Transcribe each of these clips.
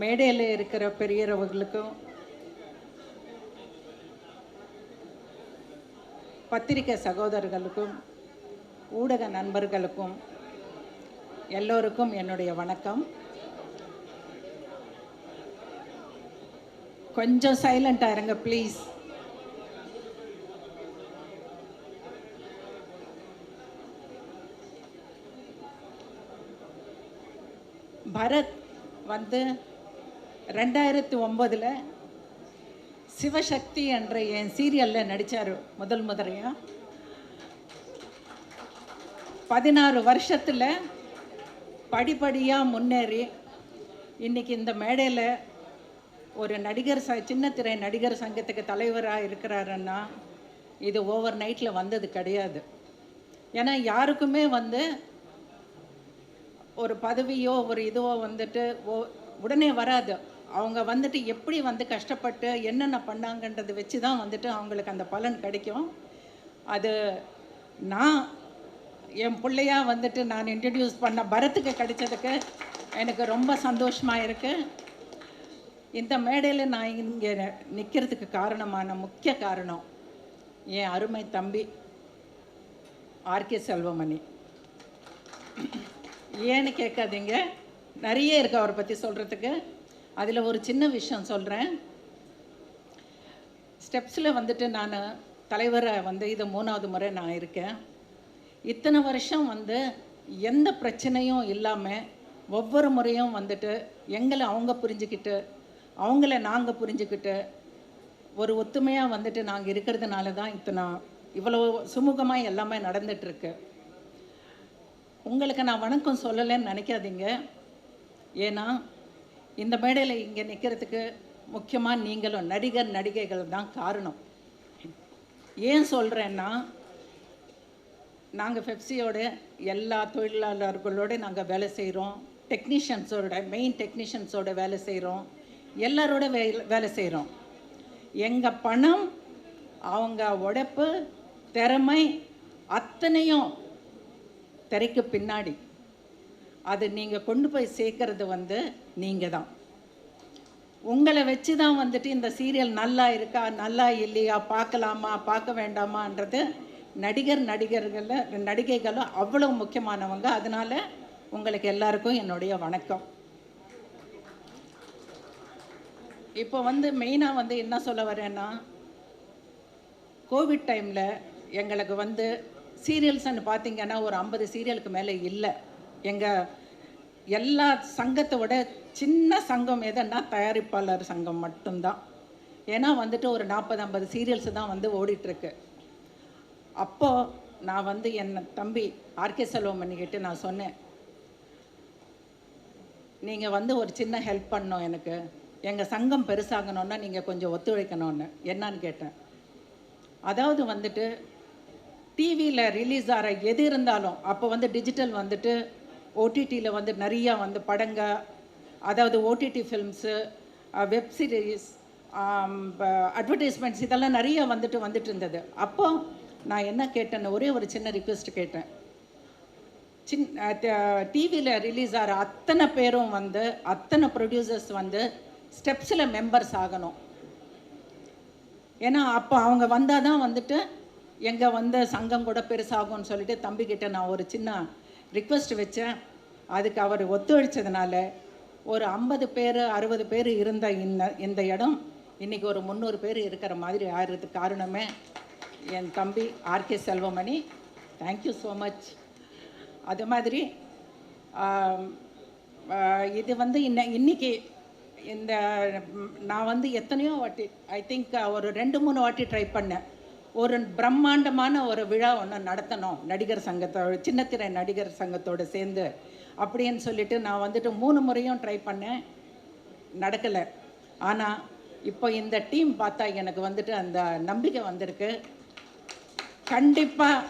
மேடையில் இருக்கிற பெரியவர்களுக்கும் பத்திரிகை சகோதரர்களுக்கும் ஊடக நண்பர்களுக்கும் எல்லோருக்கும் என்னுடைய வணக்கம். கொஞ்சம் சைலண்டாக இருங்க ப்ளீஸ் பரத் வந்து ரெண்டாயிரத்தி ஒம்பதில் சிவசக்தி என்ற என் சீரியலில் நடித்தார் முதல் முதலையாக பதினாறு வருஷத்தில் படிப்படியாக முன்னேறி இன்றைக்கி இந்த மேடையில் ஒரு நடிகர் ச சின்ன திரை நடிகர் சங்கத்துக்கு தலைவராக இருக்கிறாருன்னா இது ஓவர் நைட்டில் வந்தது கிடையாது. ஏன்னா யாருக்குமே வந்து ஒரு பதவியோ ஒரு இதுவோ வந்துட்டு ஓ உடனே வராது. அவங்க வந்துட்டு எப்படி வந்து கஷ்டப்பட்டு என்னென்ன பண்ணாங்கன்றதை வச்சு தான் வந்துட்டு அவங்களுக்கு அந்த பலன் கிடைக்கும். அது நான் என் பிள்ளையா வந்துட்டு நான் இன்ட்ரடியூஸ் பண்ண பரத்துக்கு கிடைச்சதுக்கு எனக்கு ரொம்ப சந்தோஷமாக இருக்குது இந்த மேடையில் நான் இங்கே நிற்கிறதுக்கு காரணமான முக்கிய காரணம் என் அருமை தம்பி ஆர்கே செல்வமணி. ஏன்னு கேட்காதீங்க. நிறைய இருக்கு அவரை பற்றி சொல்கிறதுக்கு அதில் ஒரு சின்ன விஷயம் சொல்கிறேன் ஸ்டெப்ஸில் வந்துட்டு நான் தலைவரை வந்து இது மூணாவது முறை நான் இருக்கேன். இத்தனை வருஷம் வந்து எந்த பிரச்சனையும் இல்லாமல் ஒவ்வொரு முறையும் வந்துட்டு எங்களை அவங்க புரிஞ்சுக்கிட்டு அவங்கள நாங்கள் புரிஞ்சுக்கிட்டு ஒரு ஒத்துமையாக வந்துட்டு நாங்கள் இருக்கிறதுனால தான் இத்தனை இவ்வளோ சுமூகமாக எல்லாமே நடந்துட்டுருக்கு. உங்களுக்கு நான் வணக்கம் சொல்லலைன்னு நினைக்காதீங்க. ஏன்னா இந்த மேடையில் இங்கே நிற்கிறதுக்கு முக்கியமாக நீங்களும் நடிகர் நடிகைகள் தான் காரணம். ஏன் சொல்கிறேன்னா நாங்கள் பெப்சியோட எல்லா தொழிலாளர்களோட நாங்கள் வேலை செய்கிறோம் டெக்னீஷியன்ஸோட மெயின் டெக்னீஷியன்ஸோட வேலை செய்கிறோம் எல்லாரோட வே வேலை செய்கிறோம் எங்கள் பணம் அவங்க உழைப்பு திறமை அத்தனையும் திரைக்கு பின்னாடி. அது நீங்கள் கொண்டு போய் சேர்க்கறது வந்து நீங்கள் தான் உங்களை வச்சு தான் வந்துட்டு இந்த சீரியல் நல்லா இருக்கா நல்லா இல்லையா பார்க்கலாமா பார்க்க வேண்டாமான்றது நடிகர் நடிகர்களில் நடிகைகளும் அவ்வளோ முக்கியமானவங்க. அதனால் உங்களுக்கு எல்லாருக்கும் என்னுடைய வணக்கம். இப்போ வந்து மெயினாக வந்து என்ன சொல்ல வரேன்னா கோவிட் டைமில் எங்களுக்கு வந்து சீரியல்ஸ்ன்னு பார்த்தீங்கன்னா ஒரு ஐம்பது சீரியலுக்கு மேலே இல்லை. எங்கள் எல்லா சங்கத்தோட சின்ன சங்கம் எதுன்னா தயாரிப்பாளர் சங்கம் மட்டும்தான். ஏன்னா வந்துட்டு ஒரு நாற்பது ஐம்பது சீரியல்ஸ் தான் வந்து ஓடிட்டுருக்கு. அப்போது நான் வந்து என் தம்பி ஆர்கே செல்வமணிக்கிட்ட நான் சொன்னேன் நீங்கள் வந்து ஒரு சின்ன ஹெல்ப் பண்ணோம் எனக்கு. எங்கள் சங்கம் பெருசாகணுன்னா நீங்கள் கொஞ்சம் ஒத்துழைக்கணும்னு. என்னான்னு கேட்டேன். அதாவது வந்துட்டு டிவியில் ரிலீஸ் ஆகிற எது இருந்தாலும் அப்போ வந்து டிஜிட்டல் வந்துட்டு ஓடிடியில் வந்து நிறையா வந்து படங்க அதாவது OTT films web series advertisements இதெல்லாம் நிறைய வந்துட்டு வந்துட்டு இருந்தது. அப்போ நான் என்ன கேட்டேன்னு ஒரே ஒரு சின்ன ரிக்வெஸ்ட் கேட்டேன். சின் டிவியில் ரிலீஸ் ஆகிற அத்தனை பேரும் வந்து அத்தனை ப்ரொடியூசர்ஸ் வந்து ஸ்டெப்ஸில் மெம்பர்ஸ் ஆகணும். ஏன்னா அப்போ அவங்க வந்தால் தான் வந்துட்டு எங்கே வந்து சங்கம் கூட பெருசாகும்னு சொல்லிட்டு தம்பிக்கிட்ட நான் ஒரு சின்ன ரிக்வெஸ்ட் வச்சேன். அதுக்கு அவர் ஒத்துழைச்சதுனால ஒரு ஐம்பது பேர் அறுபது பேர் இருந்த இந்த இந்த இடம் இன்றைக்கி ஒரு முந்நூறு பேர் இருக்கிற மாதிரி ஆகிறதுக்கு காரணமே என் தம்பி RK Selvamani. Thank you so much அது மாதிரி இது வந்து இன்ன இன்னைக்கு இந்த நான் வந்து எத்தனையோ வாட்டி ஐ திங்க் ஒரு ரெண்டு மூணு வாட்டி ட்ரை பண்ணேன். ஒரு பிரம்மாண்டமான ஒரு விழா ஒன்று நடத்தணும். நடிகர் சங்கத்தோட சின்னத்திரை நடிகர் சங்கத்தோடு சேர்ந்து அப்படின்னு சொல்லிட்டு நான் வந்துட்டு மூணு முறையும் ட்ரை பண்ணேன். நடக்கலை. ஆனால் இப்போ இந்த டீம் பார்த்தா எனக்கு வந்துட்டு அந்த நம்பிக்கை வந்திருக்கு. கண்டிப்பாக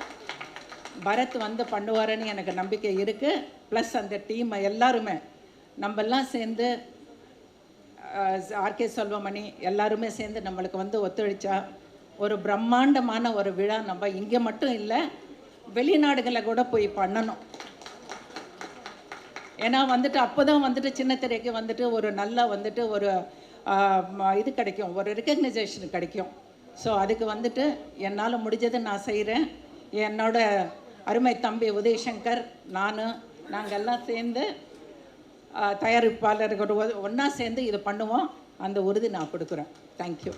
பரத் வந்து பண்ணுவாருன்னு எனக்கு நம்பிக்கை இருக்குது ப்ளஸ் அந்த டீம் எல்லாருமே நம்மெல்லாம் சேர்ந்து ஆர்கே செல்வமணி எல்லாருமே சேர்ந்து நம்மளுக்கு வந்து ஒத்துழைச்சா ஒரு பிரம்மாண்டமான ஒரு விழா. நம்ம இங்கே மட்டும் இல்லை வெளிநாடுகளில் கூட போய் பண்ணணும். ஏன்னா வந்துட்டு அப்போ தான் வந்துட்டு சின்ன திரைக்கு வந்துட்டு ஒரு நல்ல வந்துட்டு ஒரு இது கிடைக்கும். ஒரு ரெக்கக்னைசேஷன் கிடைக்கும். ஸோ அதுக்கு வந்துட்டு என்னால் முடிஞ்சதை நான் செய்கிறேன் என்னோட அருமை தம்பி உதயசங்கர் நான் நாங்கள் எல்லாம் சேர்ந்து தயாரிப்பாளர்கள் ஒன்றா சேர்ந்து இது பண்ணுவோம். அந்த உறுதி நான் கொடுக்குறேன். தேங்க்யூ